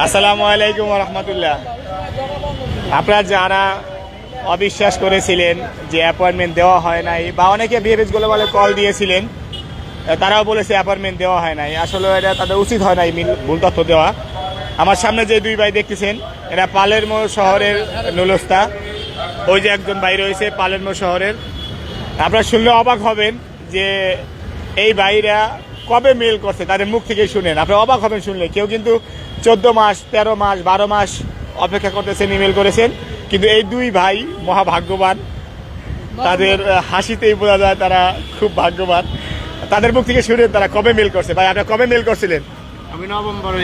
আসসালামু আলাইকুম রহমতুল্লাহ আপনারা যারা অবিশ্বাস করেছিলেন যে অ্যাপয়েন্টমেন্ট দেওয়া হয় নাই, বা অনেকে বিহেভিজ বলে কল দিয়েছিলেন তারাও বলেছে অ্যাপয়েন্টমেন্ট দেওয়া হয় নাই। আসলে এটা তাদের উচিত হয় নাই ভুল তথ্য দেওয়া। আমার সামনে যে দুই ভাই দেখতেছেন, এরা পালেরমো শহরের নুলস্তা। ওই যে একজন ভাই রয়েছে পালেরমো শহরের। আপনারা শুনলে অবাক হবেন যে এই ভাইরা কবে মেল করছে? তাদের মুখ থেকে শুনেন। আপনারা অবাক হবেন শুনলে। কেউ কিন্তু চোদ্দ মাস তেরো মাস বারো মাস অপেক্ষা করতেছেন ইমেল করেছেন। কিন্তু এই দুই ভাই মহাভাগ্যবান। তাদের হাসিতেই বোঝা যায় তারা খুব ভাগ্যবান। তাদের মুখ থেকে শুনেন তারা কবে মেল করছে? ভাই আপনারা কবে মেল করছিলেন? আমি নভেম্বরে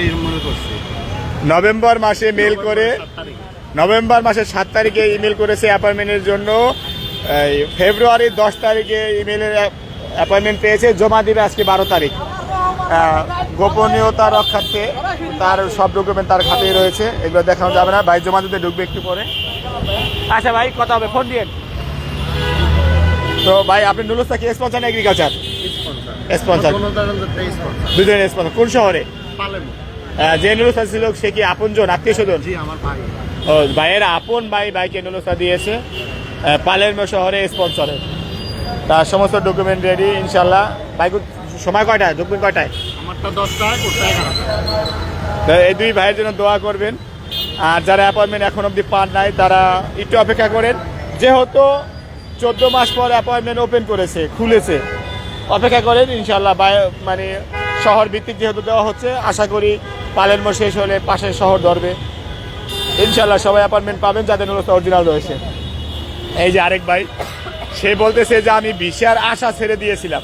করছি। নভেম্বর মাসে মেল করে নভেম্বর মাসের সাত তারিখে ইমেল করেছে অ্যাপয়েন্টমেন্টের জন্য। এই ফেব্রুয়ারির দশ তারিখে ইমেলের অ্যাপয়েন্টমেন্ট পেয়েছে জমা দিবে আজকে বারো তারিখ। গোপনীয়তা রক্ষার্থে তার সব ডকুমেন্ট তার খাতেই রয়েছে এগুলো দেখানো যাবে না। ভাই জমা দিতে ঢুকবে একটু পরে। আচ্ছা ভাই কথা হবে ফোন দিয়েন। তো ভাই আপনি নুলুস্তা কি স্পন্সার এগ্রিকালচার স্পন্সার দুজনের স্পন্সার কোন শহরে? যে নুলুস্তা ছিল সে কি আপনজন আত্মীয় স্বজন? ভাই। ও ভাইয়ের আপন ভাই ভাইকে নুলুস্তা দিয়েছে। আহ, পালেরমো শহরে স্পন্সরে তার সমস্ত ডকুমেন্ট রেডি ইনশাল্লাহ। ভাই সময় কয়টায়? ডকুমেন্ট কয়টায়? আমারটা দশটায় তো এই দুই ভাইয়ের জন্য দোয়া করবেন। আর যারা অ্যাপয়েন্টমেন্ট এখন অবধি পান নাই তারা একটু অপেক্ষা করেন। যেহেতু চোদ্দ মাস পর অ্যাপয়েন্টমেন্ট ওপেন করেছে খুলেছে অপেক্ষা করেন ইনশাল্লাহ মানে শহর ভিত্তিক যেহেতু দেওয়া হচ্ছে আশা করি পালের পালেরমো শেষ হলে পাশের শহর ধরবে। ইনশাল্লাহ সবাই অ্যাপয়েন্টমেন্ট পাবেন যাদের অরিজিনাল রয়েছে। এই যে আরেক ভাই। সে বলতেছে যে আমি ভিসার আশা ছেড়ে দিয়েছিলাম।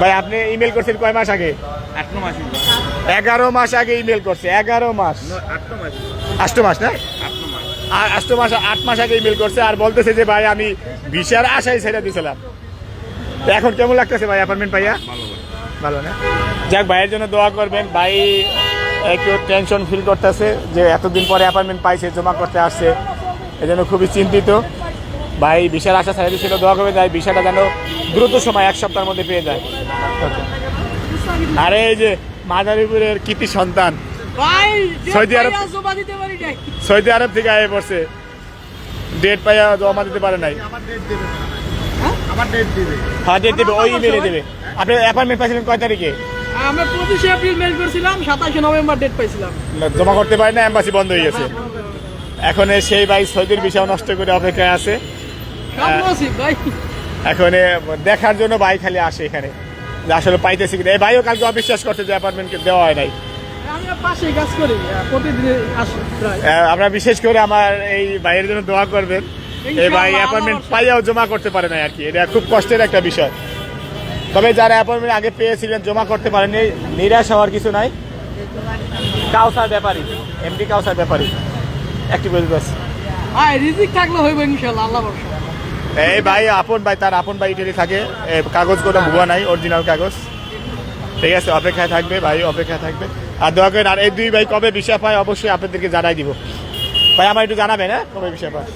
ভাই আপনি ইমেল করছেন কয় মাস আগে? এগারো মাস আগে ইমেল করছে এগারো মাস। মাস আষ্ট মাস না? আর আষ্ট মাস আট মাস আগে ইমেল করছে আর বলতেছে যে ভাই আমি ভিসার আশাই ছেড়ে দিয়েছিলাম। এখন কেমন লাগতেছে ভাই অ্যাপার্টমেন্ট পাইয়া? ভালো ভালো। না? যাক ভাইয়ের জন্য দোয়া করবেন। ভাই একটু টেনশন ফিল করতেছে যে এতদিন পরে অ্যাপার্টমেন্ট পাইছে জমা করতে আসছে। এই জন্য খুবই চিন্তিত। ভাই বিশাল আশা ছেড়ে দিয়েছিল দোয়া করবে তাই বিষয়টা যেন দ্রুত সময় এক সপ্তাহের মধ্যে পেয়ে যায়। আরে এই যে মাদারীপুরের কৃতি সন্তান। ভাই সৌদি আরব- সৌদি আরব থেকে আয়ে পড়ছে। ডেট পাইয়া জমা দিতে পারে নাই। আমার ডেট দেবে। আমার ডেট দেবে। হ্যাঁ ডেট দেবে ওই ইমেলে দেবে। আপনি অ্যাপয়েন্টমেন্ট পাইছিলেন কয় তারিখে? আমরা পঁচিশে এপ্রিল মেল করছিলাম সাতাশে নভেম্বর ডেট পাইছিলাম। জমা করতে পারে না এম্বাসি বন্ধ হয়ে গেছে। এখন এ সেই ভাই সৌদির বিষয় নষ্ট করে অপেক্ষায় আছে। এখন দেখার জন্য ভাই খালি আসে এখানে। যে আসলে পাইতেছি কিনা। এই ভাইও কালকে অবিশ্বাস করছে যে অ্যাপার্টমেন্ট দেওয়া হয় নাই। আহ, আমরা বিশেষ করে আমার এই ভাইয়ের জন্য দোয়া করবেন। এই ভাই অ্যাপয়েন্টমেন্ট পাইয়াও জমা করতে পারে না আর কি। এটা খুব কষ্টের একটা বিষয়। তবে যারা অ্যাপয়েন্টমেন্ট আগে পেয়েছিলেন জমা করতে পারেনি নিরাশ হওয়ার কিছু নাই। কাউসার ব্যাপারী। এমডি কাউসার ব্যাপারী। একটি বলতে পারছি ভাই রিজিক থাকলে হইব ইনশাল্লাহ আল্লাহ এই ভাই, আপন ভাই, তার আপন ভাই ইটালি থাকে কাগজ কোনো ভুয়া নাই অরিজিনাল কাগজ। ঠিক আছে, অপেক্ষায় থাকবে ভাই, অপেক্ষায় থাকবে। আর দোয়া করেন, আর এই দুই ভাই কবে বিষয় পায়, অবশ্যই আপনাদেরকে জানাই দিব। ভাই আমার একটু জানাবেন হ্যাঁ কবে বিষয় পায়?